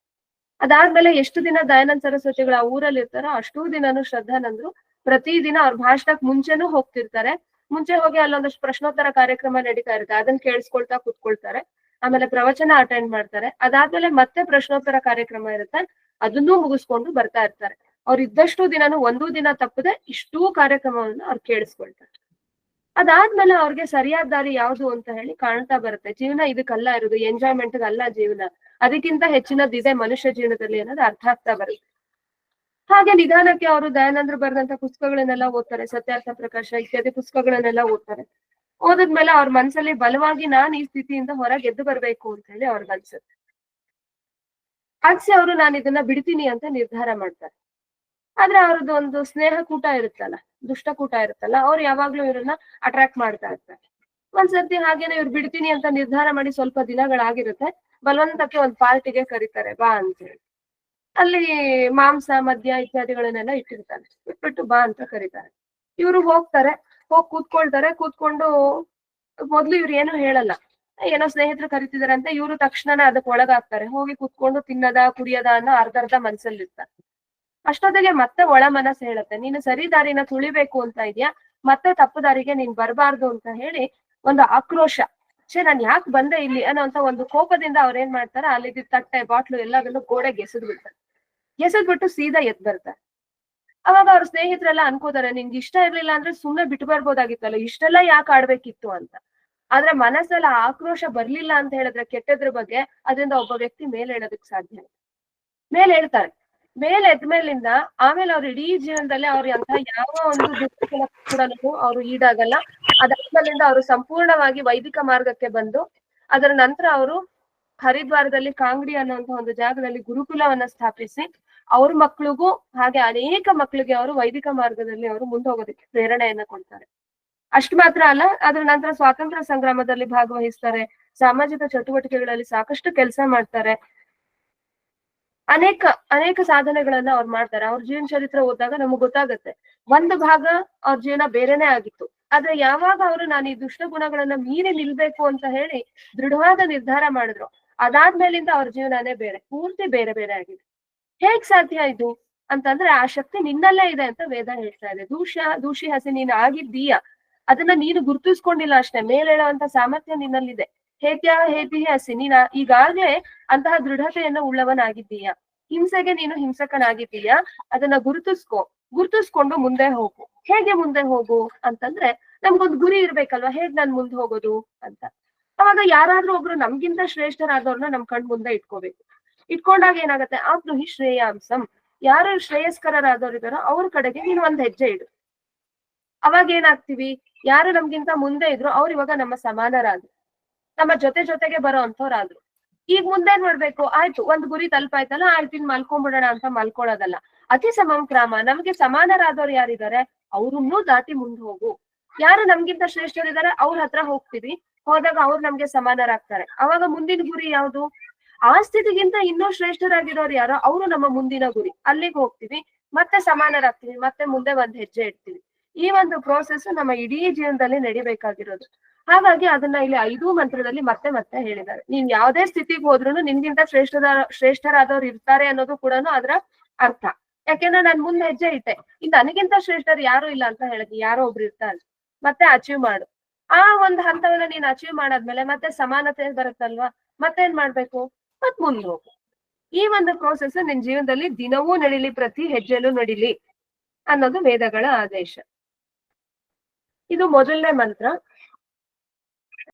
ಅದಾದ್ಮೇಲೆ ಎಷ್ಟು ದಿನ ದಯಾನಂದ ಸರಸ್ವತಿಗಳ ಆ ಊರಲ್ಲಿ ಇರ್ತಾರೋ ಅಷ್ಟೂ ದಿನನು ಶ್ರದ್ಧಾನಂದ್ರು. ಪ್ರತಿದಿನ ಅವ್ರ ಭಾಷಣಕ್ ಮುಂಚೆನೂ ಹೋಗ್ತಿರ್ತಾರೆ. ಮುಂಚೆ ಹೋಗಿ ಅಲ್ಲೊಂದಷ್ಟು ಪ್ರಶ್ನೋತ್ತರ ಕಾರ್ಯಕ್ರಮ ನಡೀತಾ ಇರುತ್ತೆ. ಅದನ್ನ ಕೇಳಿಸ್ಕೊಳ್ತಾ ಕೂತ್ಕೊಳ್ತಾರೆ. ಆಮೇಲೆ ಪ್ರವಚನ ಅಟೆಂಡ್ ಮಾಡ್ತಾರೆ. ಅದಾದ್ಮೇಲೆ ಮತ್ತೆ ಪ್ರಶ್ನೋತ್ತರ ಕಾರ್ಯಕ್ರಮ ಇರುತ್ತೆ. ಅದನ್ನೂ ಮುಗಿಸ್ಕೊಂಡು ಬರ್ತಾ ಇರ್ತಾರೆ. ಅವ್ರ ಇದ್ದಷ್ಟು ದಿನಾನು ಒಂದೂ ದಿನ ತಪ್ಪದೆ ಇಷ್ಟೂ ಕಾರ್ಯಕ್ರಮವನ್ನ ಅವ್ರು ಕೇಳಿಸ್ಕೊಳ್ತಾರೆ. ಅದಾದ್ಮೇಲೆ ಅವ್ರಿಗೆ ಸರಿಯಾದ ದಾರಿ ಯಾವ್ದು ಅಂತ ಹೇಳಿ ಕಾಣ್ತಾ ಬರುತ್ತೆ. ಜೀವನ ಇದಕ್ಕಲ್ಲ ಇರೋದು ಎಂಜಾಯ್ಮೆಂಟ್ ಅಲ್ಲ ಜೀವನ. ಅದಕ್ಕಿಂತ ಹೆಚ್ಚಿನದಿದೆ ಮನುಷ್ಯ ಜೀವನದಲ್ಲಿ ಅನ್ನೋದು ಅರ್ಥ ಆಗ್ತಾ ಬರುತ್ತೆ. ಹಾಗೆ ನಿಧಾನಕ್ಕೆ ಅವರು ದಯಾನಂದ್ರು ಬರೆದಂತ ಪುಸ್ತಕಗಳನ್ನೆಲ್ಲ ಓದ್ತಾರೆ, ಸತ್ಯಾರ್ಥ ಪ್ರಕಾಶ ಇತ್ಯಾದಿ ಪುಸ್ತಕಗಳನ್ನೆಲ್ಲ ಓದ್ತಾರೆ. ಓದದ್ಮೇಲೆ ಅವ್ರ ಮನ್ಸಲ್ಲಿ ಬಲವಾಗಿ ನಾನ್ ಈ ಸ್ಥಿತಿಯಿಂದ ಹೊರಗೆ ಎದ್ದು ಬರ್ಬೇಕು ಅಂತ ಹೇಳಿ ಅವ್ರಿಗೆ ಅನ್ಸುತ್ತೆ. ಆಚೆ ಅವರು ನಾನು ಇದನ್ನ ಬಿಡ್ತೀನಿ ಅಂತ ನಿರ್ಧಾರ ಮಾಡ್ತಾರೆ. ಆದ್ರೆ ಅವ್ರದ್ದು ಒಂದು ಸ್ನೇಹ ಕೂಟ ಇರುತ್ತಲ್ಲ. ದುಷ್ಟ ಕೂಟ ಇರುತ್ತಲ್ಲ, ಅವ್ರು ಯಾವಾಗ್ಲೂ ಇವ್ರನ್ನ ಅಟ್ರಾಕ್ಟ್ ಮಾಡ್ತಾ ಇರ್ತಾರೆ. ಒಂದ್ಸರ್ತಿ ಹಾಗೇನೆ ಇವ್ರು ಬಿಡ್ತೀನಿ ಅಂತ ನಿರ್ಧಾರ ಮಾಡಿ ಸ್ವಲ್ಪ ದಿನಗಳಾಗಿರುತ್ತೆ, ಬಲವಂತಕ್ಕೆ ಒಂದ್ ಪಾರ್ಟಿಗೆ ಕರೀತಾರೆ, ಬಾ ಅಂತ ಹೇಳಿ. ಅಲ್ಲಿ ಮಾಂಸ, ಮದ್ಯ ಇತ್ಯಾದಿಗಳನ್ನೆಲ್ಲ ಇಟ್ಟಿರ್ತಾರೆ, ಇಟ್ಬಿಟ್ಟು ಬಾ ಅಂತ ಕರೀತಾರೆ. ಇವ್ರು ಹೋಗ್ತಾರೆ, ಹೋಗಿ ಕೂತ್ಕೊಳ್ತಾರೆ, ಕೂತ್ಕೊಂಡು ಮೊದ್ಲು ಇವ್ರು ಏನು ಹೇಳಲ್ಲ. ಏನೋ ಸ್ನೇಹಿತರು ಕರಿತಿದಾರೆ ಅಂತ ಇವ್ರು ತಕ್ಷಣನೇ ಅದಕ್ಕೆ ಒಳಗಾಗ್ತಾರೆ. ಹೋಗಿ ಕೂತ್ಕೊಂಡು ತಿನ್ನದ, ಕುಡಿಯದ ಅನ್ನೋ ಅರ್ಧ ಅರ್ಧ ಮನ್ಸಲ್ಲಿರ್ತಾರೆ. ಅಷ್ಟೊತ್ತಿಗೆ ಮತ್ತೆ ಒಳ ಮನಸ್ಸು ಹೇಳುತ್ತೆ. ನೀನು ಸರಿ ದಾರಿನ ತುಳಿಬೇಕು ಅಂತ ಇದ್ಯಾ? ಮತ್ತೆ ತಪ್ಪು ದಾರಿಗೆ ನೀನ್ ಬರಬಾರ್ದು ಅಂತ ಹೇಳಿ ಒಂದು ಆಕ್ರೋಶ. ಶೇ ನಾನ್ ಯಾಕೆ ಬಂದೆ ಇಲ್ಲಿ ಅನ್ನೋಂತ ಒಂದು ಕೋಪದಿಂದ ಅವ್ರ ಏನ್ ಮಾಡ್ತಾರೆ? ಅಲ್ಲಿದ್ದ ತಟ್ಟೆ, ಬಾಟ್ಲು ಎಲ್ಲದನ್ನು ಗೋಡೆಗೆ ಎಸೆದ್ ಬಿಡ್ತಾರೆ ಬಿಟ್ಟು ಸೀದಾ ಎದ್ ಬರ್ತಾರೆ. ಅವಾಗ ಅವ್ರ ಸ್ನೇಹಿತರೆಲ್ಲ ಅನ್ಕೋತಾರೆ, ನಿಂಗೆ ಇಷ್ಟ ಇರ್ಲಿಲ್ಲ ಅಂದ್ರೆ ಸುಮ್ನೆ ಬಿಟ್ಟು ಬರ್ಬೋದಾಗಿತ್ತಲ್ಲ, ಇಷ್ಟೆಲ್ಲ ಯಾಕೆ ಆಡ್ಬೇಕಿತ್ತು ಅಂತ? ಆದ್ರೆ ಮನಸ್ಸೆಲ್ಲ ಆಕ್ರೋಶ ಬರ್ಲಿಲ್ಲ ಅಂತ ಹೇಳಿದ್ರೆ ಕೆಟ್ಟದ್ರ ಬಗ್ಗೆ ಅದರಿಂದ ಒಬ್ಬ ವ್ಯಕ್ತಿ ಮೇಲೆ ಹೇಳೋದಕ್ ಸಾಧ್ಯ ಮೇಲ್ ಹೇಳ್ತಾರೆ ಮೇಲ್ ಎದ್ಮೇಲಿಂದ ಆಮೇಲೆ ಅವ್ರ ಇಡೀ ಜೀವನದಲ್ಲಿ ಅವ್ರ ಅಂತ ಯಾವ ಒಂದು ಕೂಡ ಅವ್ರು ಈಡಾಗಲ್ಲ. ಅದಾದ್ಮೇಲಿಂದ ಅವರು ಸಂಪೂರ್ಣವಾಗಿ ವೈದಿಕ ಮಾರ್ಗಕ್ಕೆ ಬಂದು ಅದರ ನಂತರ ಅವರು ಹರಿದ್ವಾರದಲ್ಲಿ ಕಾಂಗ್ಡಿ ಅನ್ನುವಂತ ಒಂದು ಜಾಗದಲ್ಲಿ ಗುರುಕುಲವನ್ನ ಸ್ಥಾಪಿಸಿ ಅವ್ರ ಮಕ್ಳಿಗೂ ಹಾಗೆ ಅನೇಕ ಮಕ್ಕಳಿಗೆ ಅವರು ವೈದಿಕ ಮಾರ್ಗದಲ್ಲಿ ಅವರು ಮುಂದೋಗೋದಕ್ಕೆ ಪ್ರೇರಣೆಯನ್ನ ಕೊಡ್ತಾರೆ. ಅಷ್ಟು ಮಾತ್ರ ಅಲ್ಲ, ಅದ್ರ ನಂತರ ಸ್ವಾತಂತ್ರ್ಯ ಸಂಗ್ರಾಮದಲ್ಲಿ ಭಾಗವಹಿಸ್ತಾರೆ. ಸಾಮಾಜಿಕ ಚಟುವಟಿಕೆಗಳಲ್ಲಿ ಸಾಕಷ್ಟು ಕೆಲಸ ಮಾಡ್ತಾರೆ. ಅನೇಕ ಅನೇಕ ಸಾಧನೆಗಳನ್ನ ಅವ್ರು ಮಾಡ್ತಾರೆ. ಅವ್ರ ಜೀವನ ಚರಿತ್ರೆ ಓದಿದಾಗ ನಮಗ್ ಗೊತ್ತಾಗತ್ತೆ. ಒಂದು ಭಾಗ ಅವ್ರ ಜೀವನ ಬೇರೆನೆ ಆಗಿತ್ತು. ಆದ್ರೆ ಯಾವಾಗ ಅವರು ನಾನು ಈ ದುಷ್ಟ ಗುಣಗಳನ್ನ ಮೀರಿ ನಿಲ್ಬೇಕು ಅಂತ ಹೇಳಿ ದೃಢವಾದ ನಿರ್ಧಾರ ಮಾಡಿದ್ರು, ಅದಾದ್ಮೇಲಿಂದ ಅವ್ರ ಜೀವನನೇ ಬೇರೆ, ಪೂರ್ತಿ ಬೇರೆ ಬೇರೆ ಆಗಿದೆ. ಹೇಗ್ ಸಾಧ್ಯ ಇದು? ಅಂತಂದ್ರೆ ಆ ಶಕ್ತಿ ನಿನ್ನಲ್ಲೇ ಇದೆ ಅಂತ ವೇದ ಹೇಳ್ತಾ ಇದೆ. ದೂಷ, ದೂಷಿ ಹಸಿ ನೀನು ಆಗಿದ್ದೀಯ? ಅದನ್ನ ನೀನು ಗುರುತಿಸ್ಕೊಂಡಿಲ್ಲ ಅಷ್ಟೇ. ಮೇಲೇಳುವಂತ ಸಾಮರ್ಥ್ಯ ನಿನ್ನಲ್ಲಿದೆ. ಹೇತ್ಯ ಹೇತಿ ಅಸಿ ನೀನ ಈಗಾಗ್ಲೇ ಅಂತಹ ದೃಢತೆಯನ್ನು ಉಳ್ಳವನಾಗಿದ್ದೀಯ? ಹಿಂಸೆಗೆ ನೀನು ಹಿಂಸಕನಾಗಿದ್ದೀಯ? ಅದನ್ನ ಗುರುತಿಸ್ಕೋ, ಗುರುತಿಸ್ಕೊಂಡು ಮುಂದೆ ಹೋಗು. ಹೇಗೆ ಮುಂದೆ ಹೋಗು ಅಂತಂದ್ರೆ, ನಮ್ಗೊಂದು ಗುರಿ ಇರ್ಬೇಕಲ್ವಾ? ಹೇಗ್ ನಾನ್ ಮುಂದೆ ಹೋಗೋದು ಅಂತ. ಅವಾಗ ಯಾರಾದ್ರೂ ಒಬ್ರು ನಮ್ಗಿಂತ ಶ್ರೇಷ್ಠರಾದವ್ರನ್ನ ನಮ್ ಕಣ್ ಮುಂದೆ ಇಟ್ಕೋಬೇಕು. ಇಟ್ಕೊಂಡಾಗ ಏನಾಗತ್ತೆ? ಆಪ್ನುಹಿ ಶ್ರೇಯಾಂಸಂ. ಯಾರು ಶ್ರೇಯಸ್ಕರರಾದವ್ರು ಇದಾರೋ ಅವ್ರ ಕಡೆಗೆ ನೀನು ಒಂದ್ ಹೆಜ್ಜೆ ಇಡು. ಅವಾಗ ಏನಾಗ್ತೀವಿ? ಯಾರು ನಮ್ಗಿಂತ ಮುಂದೆ ಇದ್ರು ಅವ್ರು ಇವಾಗ ನಮ್ಮ ಸಮಾನರಾದ್ರು. ನಮ್ಮ ಜೊತೆ ಜೊತೆಗೆ ಬರೋ ಅಂಥವ್ರಾದ್ರು. ಈಗ ಮುಂದೆ ಮಾಡ್ಬೇಕು ಆಯ್ತು, ಒಂದ್ ಗುರಿ ತಲುಪಾಯ್ತಲ್ಲ ಆಯ್ತು ಇನ್ ಮಲ್ಕೊಂಡ್ಬಿಡೋಣ ಅಂತ ಮಲ್ಕೊಳ್ಳೋದಲ್ಲ. ಅತಿ ಸಮಂ ಕ್ರಾಮ, ನಮ್ಗೆ ಸಮಾನರಾದವ್ರು ಯಾರಿದ್ದಾರೆ ಅವ್ರನ್ನೂ ದಾಟಿ ಮುಂದೆ ಹೋಗು. ಯಾರು ನಮ್ಗಿಂತ ಶ್ರೇಷ್ಠರಿದ್ದಾರೆ ಅವ್ರ ಹತ್ರ ಹೋಗ್ತೀವಿ. ಹೋದಾಗ ಅವ್ರು ನಮ್ಗೆ ಸಮಾನರಾಗ್ತಾರೆ. ಅವಾಗ ಮುಂದಿನ ಗುರಿ ಯಾವ್ದು? ಆ ಸ್ಥಿತಿಗಿಂತ ಇನ್ನೂ ಶ್ರೇಷ್ಠರಾಗಿರೋರು ಯಾರೋ, ಅವರು ನಮ್ಮ ಮುಂದಿನ ಗುರಿ. ಅಲ್ಲಿಗೆ ಹೋಗ್ತೀವಿ, ಮತ್ತೆ ಸಮಾನರಾಗ್ತೀವಿ, ಮತ್ತೆ ಮುಂದೆ ಒಂದ್ ಹೆಜ್ಜೆ ಇಡ್ತೀವಿ. ಈ ಒಂದು ಪ್ರೋಸೆಸ್ ನಮ್ಮ ಇಡೀ ಜೀವನದಲ್ಲಿ ನಡಿಬೇಕಾಗಿರೋದು. ಹಾಗಾಗಿ ಅದನ್ನ ಇಲ್ಲಿ ಐದು ಮಂತ್ರದಲ್ಲಿ ಮತ್ತೆ ಮತ್ತೆ ಹೇಳಿದ್ದಾರೆ. ನೀನ್ ಯಾವುದೇ ಸ್ಥಿತಿಗೆ ಹೋದ್ರು ನಿನ್ಗಿಂತ ಶ್ರೇಷ್ಠದ, ಶ್ರೇಷ್ಠರಾದವ್ರು ಇರ್ತಾರೆ ಅನ್ನೋದು ಕೂಡ ಅದರ ಅರ್ಥ. ಯಾಕೆಂದ್ರೆ ನಾನ್ ಮುಂದೆ ಹೆಜ್ಜೆ ಇಟ್ಟೆ. ಇನ್ ನನಗಿಂತ ಶ್ರೇಷ್ಠರು ಯಾರು ಇಲ್ಲ ಅಂತ ಹೇಳಿದ್ವಿ ಯಾರೋ ಒಬ್ರು ಇರ್ತಾರೆ. ಮತ್ತೆ ಅಚೀವ್ ಮಾಡು. ಆ ಒಂದು ಹಂತವನ್ನ ನೀನ್ ಅಚೀವ್ ಮಾಡಾದ್ಮೇಲೆ ಮತ್ತೆ ಸಮಾನತೆ ಬರುತ್ತಲ್ವಾ? ಮತ್ತೇನ್ ಮಾಡ್ಬೇಕು? ಮತ್ ಮುಂದೆ ಹೋಗು. ಈ ಒಂದು ಪ್ರೋಸೆಸ್ ನಿನ್ ಜೀವನದಲ್ಲಿ ದಿನವೂ ನಡಿಲಿ, ಪ್ರತಿ ಹೆಜ್ಜೆಲೂ ನಡೀಲಿ ಅನ್ನೋದು ವೇದಗಳ ಆದೇಶ. ಇದು ಮೊದಲನೇ ಮಂತ್ರ.